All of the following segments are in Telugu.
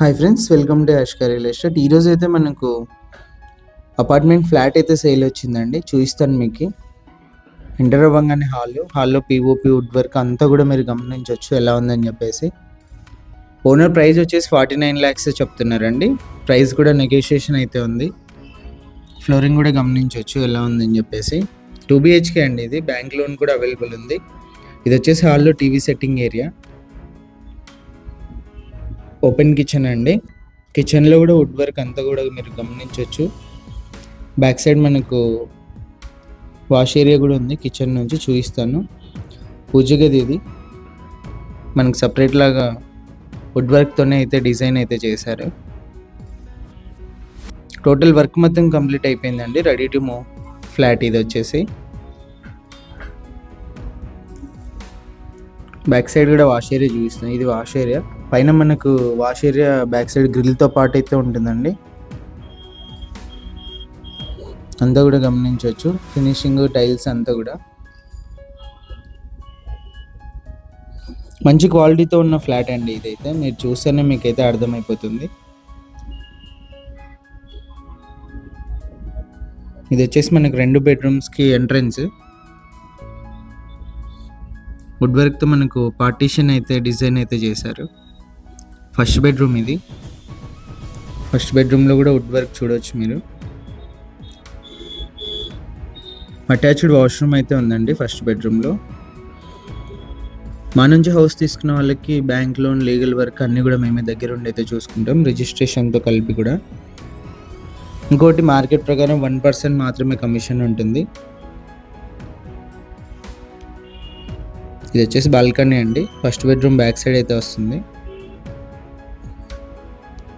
Hi friends welcome to Yashka real estate ఈరోజు అయితే మనకు అపార్ట్మెంట్ ఫ్లాట్ అయితే సేల్ వచ్చిందండి. చూపిస్తాను మీకు. ఎంటర్ అవ్వగానే హాల్ హాల్లో పీఓపి వుడ్ వర్క్ అంతా కూడా మీరు గమనించవచ్చు ఎలా ఉందని చెప్పేసి. ఓనర్ ప్రైస్ వచ్చేసి ఫార్టీ నైన్ ల్యాక్స్ చెప్తున్నారండి. ప్రైస్ కూడా నెగోషియేషన్ అయితే ఉంది. ఫ్లోరింగ్ కూడా గమనించవచ్చు ఎలా ఉందని చెప్పేసి. టూ బిహెచ్కే అండి ఇది. బ్యాంక్ లోన్ కూడా అవైలబుల్ ఉంది. ఇది వచ్చేసి హాల్లో TV setting area open kitchen అండి. కిచెన్లో కూడా వుడ్ వర్క్ అంతా కూడా మీరు గమనించవచ్చు బ్యాక్ సైడ్ మనకు వాష్ ఏరియా కూడా ఉంది. కిచెన్ నుంచి చూపిస్తాను. పూజ గది ఇది. మనకు సపరేట్ లాగా వుడ్ వర్క్తోనే అయితే డిజైన్ అయితే చేశారు. టోటల్ వర్క్ మొత్తం కంప్లీట్ అయిపోయిందండి. Ready to move. ఫ్లాట్ ఇది వచ్చేసి. బ్యాక్ సైడ్ కూడా వాష్ ఏరియా చూపిస్తాను. ఇది వాష్ ఏరియా. పైన మనకు వాష్ ఏరియా బ్యాక్ సైడ్ గ్రిల్తో పాటు అయితే ఉంటుందండి. అంతా కూడా గమనించవచ్చు. ఫినిషింగ్ టైల్స్ అంతా కూడా. మంచి క్వాలిటీతో ఉన్న ఫ్లాట్ అండి ఇదైతే. మీరు చూస్తేనే మీకైతే అర్థమైపోతుంది. ఇది వచ్చేసి మనకు రెండు బెడ్రూమ్స్కి ఎంట్రన్స్. వుడ్ వర్క్తో మనకు పార్టీషన్ అయితే డిజైన్ అయితే చేశారు. ఫస్ట్ బెడ్రూమ్ ఇది. ఫస్ట్ బెడ్రూమ్లో కూడా వుడ్ వర్క్ చూడవచ్చు మీరు. అటాచ్డ్ వాష్రూమ్ అయితే ఉందండి ఫస్ట్ బెడ్రూమ్లో మా నుంచి హౌస్ తీసుకున్న వాళ్ళకి బ్యాంక్ లోన్ లీగల్ వర్క్ అన్నీ కూడా మేమే దగ్గర ఉండి అయితే చూసుకుంటాం. రిజిస్ట్రేషన్తో కలిపి కూడా. ఇంకోటి మార్కెట్ ప్రకారం వన్ పర్సెంట్ మాత్రమే కమిషన్ ఉంటుంది. ఇది వచ్చేసి బాల్కనీ అండి. ఫస్ట్ బెడ్రూమ్ బ్యాక్ సైడ్ అయితే వస్తుంది.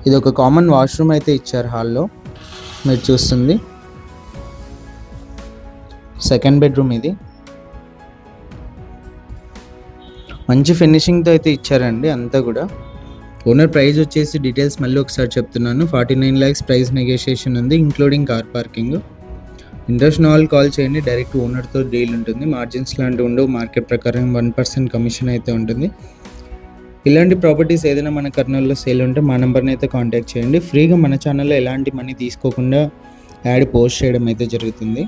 ఇది ఒక కామన్ వాష్రూమ్ అయితే ఇచ్చారు హాల్లో. మీరు చూస్తుంది. సెకండ్ బెడ్రూమ్ ఇది. మంచి ఫినిషింగ్తో అయితే ఇచ్చారండి అంతా కూడా. ఓనర్ ప్రైస్ వచ్చేసి డీటెయిల్స్ మళ్ళీ ఒకసారి చెప్తున్నాను. Forty nine lakhs price negotiation ఉంది ఇంక్లూడింగ్ కార్ పార్కింగ్. ఇంట్రెస్ట్ వాళ్ళు కాల్ చేయండి డైరెక్ట్ ఓనర్తో డీల్ ఉంటుంది. మార్జిన్స్ లాంటివి ఉండవు మార్కెట్ ప్రకారం వన్ పర్సెంట్ కమిషన్ అయితే ఉంటుంది. ఇలాంటి ప్రాపర్టీస్ ఏదైనా మన కర్నూలులో సేల్ ఉంటే మా నెంబర్ని అయితే కాంటాక్ట్ చేయండి. ఫ్రీగా మన ఛానల్లో ఎలాంటి మనీ తీసుకోకుండా యాడ్ పోస్ట్ చేయడం అయితే జరుగుతుంది.